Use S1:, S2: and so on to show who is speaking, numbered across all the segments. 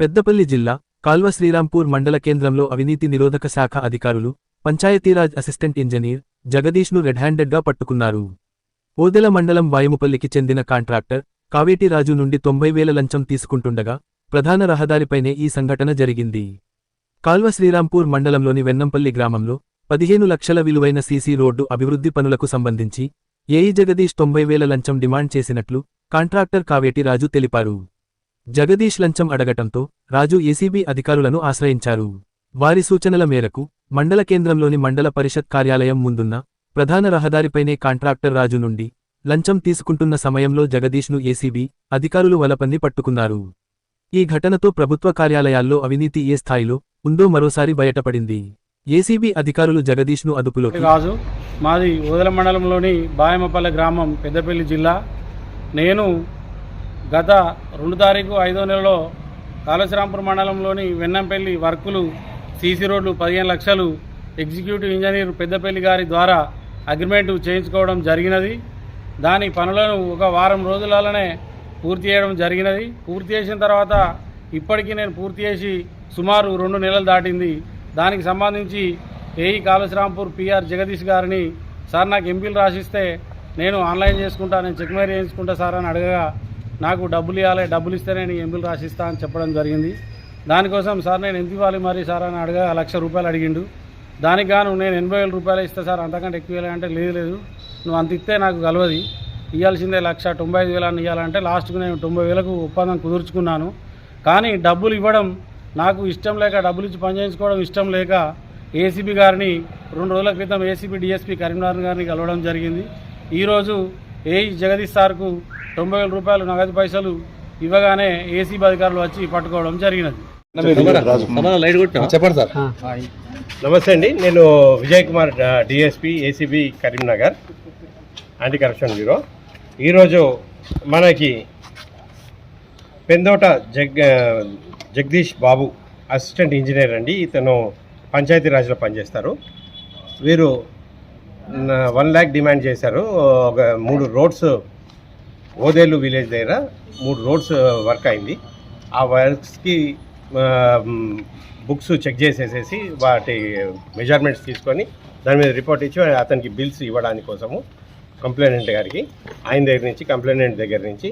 S1: పెద్దపల్లి జిల్లా కాల్వ శ్రీరాంపూర్ మండల కేంద్రంలో అవినీతి నిరోధక శాఖ అధికారులు పంచాయతీరాజ్ అసిస్టెంట్ ఇంజనీర్ జగదీష్ను రెడ్ హ్యాండెడ్గా పట్టుకున్నారు. ఓదెల మండలం వాయుముపల్లికి చెందిన కాంట్రాక్టర్ కావేటి రాజు నుండి తొంభై వేల లంచం తీసుకుంటుండగా ప్రధాన రహదారిపైనే ఈ సంఘటన జరిగింది. కాల్వ శ్రీరాంపూర్ మండలంలోని వెన్నంపల్లి గ్రామంలో పదిహేను లక్షల విలువైన సీసీ రోడ్డు అభివృద్ధి పనులకు సంబంధించి ఏఈ జగదీష్ తొంభై వేల లంచం డిమాండ్ చేసినట్లు కాంట్రాక్టర్ కావేటి రాజు తెలిపారు. జగదీష్ లంచం అడగటంతో రాజు ఏసీబీ అధికారులను ఆశ్రయించారు. వారి సూచనల మేరకు మండల కేంద్రంలోని మండల పరిషత్ కార్యాలయం ముందున్న ప్రధాన రహదారిపైనే కాంట్రాక్టర్ రాజు నుండి లంచం తీసుకుంటున్న సమయంలో జగదీష్ను ఏసీబీ అధికారులు వలపన్ని పట్టుకున్నారు. ఈ ఘటనతో ప్రభుత్వ కార్యాలయాల్లో అవినీతి ఏ స్థాయిలో ఉందో మరోసారి బయటపడింది. ఏసీబీ అధికారులు జగదీష్ను అదుపులో
S2: రాజు మాది ఓదల మండలంలోని బాయమపల్లె గ్రామం పెద్దపల్లి జిల్లా. నేను గత రెండు తారీఖు ఐదో నెలలో కాళశ్రాంపూర్ మండలంలోని వెన్నంపల్లి వర్కులు సీసీ రోడ్లు పదిహేను లక్షలు ఎగ్జిక్యూటివ్ ఇంజనీర్ పెద్దపల్లి గారి ద్వారా అగ్రిమెంట్ చేయించుకోవడం జరిగినది. దాని పనులను ఒక వారం రోజులలోనే పూర్తి చేయడం జరిగినది. పూర్తి చేసిన తర్వాత ఇప్పటికీ నేను పూర్తి చేసి సుమారు రెండు నెలలు దాటింది. దానికి సంబంధించి ఏఈ కాళశ్రాంపూర్ పిఆర్ జగదీష్ గారిని సార్ నాకు ఎంపీలు రాసిస్తే నేను ఆన్లైన్ చేసుకుంటా నేను చెక్ మేరీ చేయించుకుంటా సార్ అని అడగగా నాకు డబ్బులు ఇవ్వాలి డబ్బులు ఇస్తే నేను ఎంపీలు రాసిస్తా అని చెప్పడం జరిగింది. దానికోసం సార్ నేను ఎంత ఇవ్వాలి మరి సార్ అని అడగా లక్ష రూపాయలు అడిగిండు. దానికి గాను నేను ఎనభై వేల రూపాయలు ఇస్తా సార్ అంతకంటే ఎక్కువ ఇవ్వాలి అంటే లేదు లేదు. నువ్వు అంత ఇస్తే నాకు కలవది. ఇవ్వాల్సిందే లక్ష తొంభై ఐదు వేలని ఇవ్వాలంటే లాస్ట్కు నేను తొంభై వేలకు ఒప్పందం కుదుర్చుకున్నాను. కానీ డబ్బులు ఇవ్వడం నాకు ఇష్టం లేక డబ్బులు ఇచ్చి పనిచేయించుకోవడం ఇష్టం లేక ఏసీబీ గారిని రెండు రోజుల క్రితం ఏసీబీ డిఎస్పీ కరీంనగర్ గారిని కలవడం జరిగింది. ఈరోజు ఏ జగదీష్ సార్కు తొంభై వేల రూపాయలు నగదు పైసలు ఇవ్వగానే ఏసీబీ అధికారులు వచ్చి పట్టుకోవడం జరిగినది.
S3: చెప్పండి సార్.
S4: నమస్తే అండి. నేను Vijay Kumar DSP ACB Karimnagar anti corruption bureau. ఈరోజు మనకి పెందోట జగ్ జగదీష్ బాబు అసిస్టెంట్ ఇంజనీర్ అండి. ఇతను పంచాయతీరాజ్లో పనిచేస్తారు. వీరు వన్ ల్యాక్ డిమాండ్ చేశారు. ఒక మూడు రోడ్స్ ఓదేలు విలేజ్ దగ్గర మూడు రోడ్స్ వర్క్ అయింది. ఆ వర్క్స్కి బుక్స్ చెక్ చేసేసేసి వాటి మెజర్మెంట్స్ తీసుకొని దాని మీద రిపోర్ట్ ఇచ్చి అతనికి బిల్స్ ఇవ్వడానికి కోసము కంప్లైనెంట్ గారికి ఆయన దగ్గర నుంచి కంప్లైనెంట్ దగ్గర నుంచి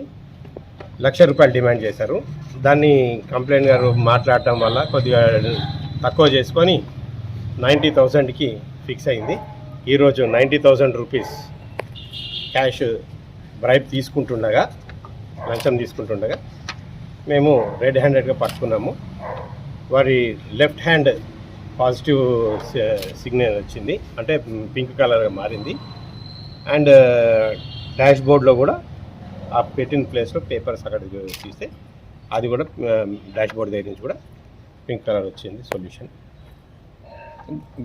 S4: లక్ష రూపాయలు డిమాండ్ చేశారు. దాన్ని కంప్లైంట్ గారు మాట్లాడటం వల్ల కొద్దిగా తక్కువ చేసుకొని నైంటీ థౌజండ్కి ఫిక్స్ అయింది. ఈరోజు ninety thousand rupees cash bribe తీసుకుంటుండగా లంచం తీసుకుంటుండగా మేము రెడ్ హ్యాండెడ్గా పట్టుకున్నాము. వారి లెఫ్ట్ హ్యాండ్ పాజిటివ్ సిగ్నల్ వచ్చింది. అంటే పింక్ కలర్గా మారింది. అండ్ డాష్ బోర్డ్లో కూడా ఆ పెట్టిన ప్లేస్లో పేపర్స్ అక్కడ తీస్తే అది కూడా uh, డాష్ బోర్డ్ దగ్గర నుంచి కూడా పింక్ కలర్ వచ్చింది సొల్యూషన్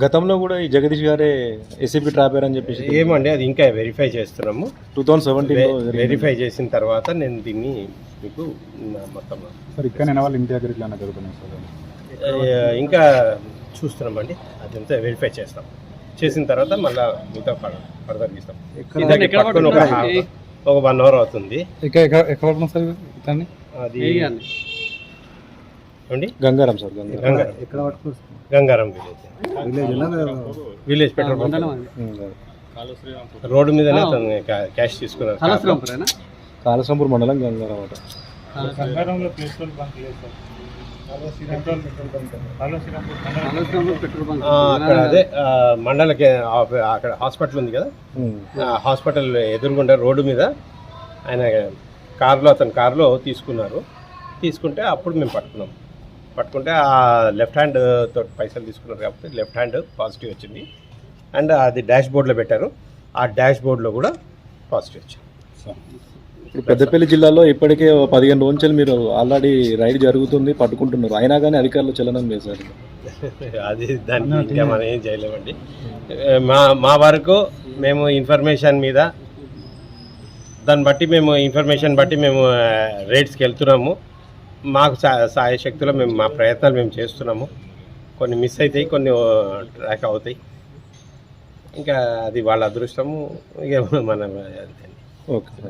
S3: గతంలో కూడా ఈ జగదీష్ గారే ఏసీపీ ట్రాపర్ అని చెప్పేసి
S4: ఏమండి అది ఇంకా వెరిఫై చేస్తున్నాము.
S3: టూ థౌసండ్ సెవెంటీన్
S4: వెరిఫై చేసిన తర్వాత నేను దీన్ని మీకు నా మొత్తం
S5: సార్ ఇక్కడ నేను వాళ్ళు ఇంటి దగ్గర ఇట్లా జరుగుతున్నాయి సార్?
S4: ఏ, ఇంకా చూస్తున్నామండి. అదంతా వెరిఫై చేస్తాం. చేసిన తర్వాత మళ్ళీ మిగతా ఫర్దర్ ఇస్తాం ఒక వన్ అవర్ అవుతుంది.
S5: ఇక్కడ ఎక్కడ సార్
S4: అది ఏమండి?
S3: Gangaram sir Gangaram.
S4: Village village petrol bunk road మీదనే క్యాష్ తీసుకున్నారు.
S3: కాళసంపూర్ మండలం గంగారం అట.
S4: అక్కడ అదే మండలకి అక్కడ హాస్పిటల్ ఉంది కదా? హాస్పిటల్ ఎదురుగుండా రోడ్డు మీద ఆయన కారులో అతని కారులో తీసుకున్నారు. తీసుకుంటే అప్పుడు మేము పట్టుకున్నాం. పట్టుకుంటే ఆ లెఫ్ట్ హ్యాండ్ తోటి పైసలు తీసుకున్నారు కాబట్టి లెఫ్ట్ హ్యాండ్ పాజిటివ్ వచ్చింది. అండ్ అది డాష్ బోర్డ్లో పెట్టారు. ఆ డాష్ బోర్డ్లో కూడా పాజిటివ్ వచ్చింది.
S3: ఇప్పుడు పెద్దపల్లి జిల్లాలో ఇప్పటికే పదిహేను రోజులు మీరు ఆల్రెడీ రైడ్ జరుగుతుంది పట్టుకుంటున్నారు. అయినా కానీ అధికారులు చలనం సార్.
S4: అది దానికి ఇంకా మనం ఏం చేయలేమండి. మా మా వరకు మేము ఇన్ఫర్మేషన్ మీద దాన్ని బట్టి మేము ఇన్ఫర్మేషన్ బట్టి మేము రేట్స్కి వెళ్తున్నాము. మాకు సాయ శక్తిలో మేము మా ప్రయత్నాలు మేము చేస్తున్నాము. కొన్ని మిస్ అవుతాయి కొన్ని ట్రాక్ అవుతాయి. ఇంకా అది వాళ్ళ అదృష్టము ఇక మన
S3: ఓకే